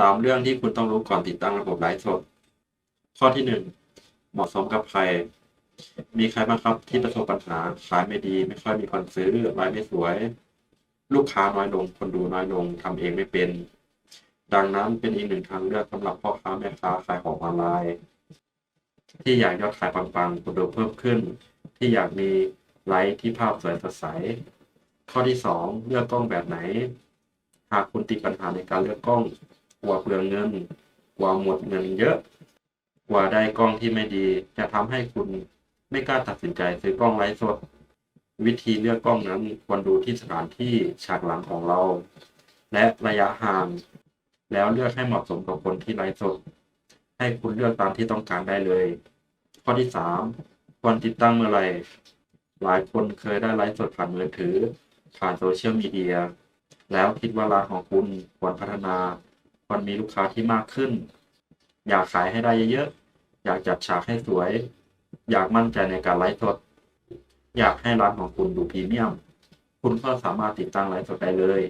สามเรื่องที่คุณต้องรู้ก่อนติดตั้งระบบไลฟ์สด ข้อที่หนึ่งเหมาะสมกับใคร มีใครบ้างครับที่ประสบปัญหาขายไม่ดีไม่ค่อยมีคนซื้อไลฟ์ไม่สวย ลูกค้าน้อยลง คนดูน้อยลงทำเองไม่เป็น ดังนั้นเป็นอีกหนึ่งทางเลือกสำหรับพ่อค้าแม่ค้าขายของออนไลน์ ที่อยากยอดขายปังๆคนดูเพิ่มขึ้น ที่อยากมีไลฟ์ที่ภาพสวยสดใสข้อที่สองเลือกกล้องแบบไหน หากคุณติดปัญหาในการเลือกกล้อง กลัวเปลืองเงิน กลัวหมดเงินเยอะ กลัวได้กล้องที่ไม่ดี จะทำให้คุณไม่กล้าตัดสินใจซื้อกล้องไลฟ์สด วิธีเลือกกล้องนั้นควรดูที่สถานที่ฉากหลังของเรา และระยะห่าง แล้วเลือกให้เหมาะสมกับคนที่ไลฟ์สด ให้คุณเลือกตามที่ต้องการได้เลย ข้อที่สามควรติดตั้งเมื่อไหร่หลายคนเคยได้ไลฟ์สดผ่านมือถือ ผ่านโซเชียลมีเดียแล้วคิดว่าร้านของคุณควรพัฒนา ควรมีลูกค้าที่มากขึ้น อยากขายให้ได้เยอะๆ อยากจัดฉากให้สวย อยากมั่นใจในการไลฟ์สด อยากให้ร้านของคุณดูพรีเมียม คุณก็สามารถติดตั้งไลฟ์สดได้เลย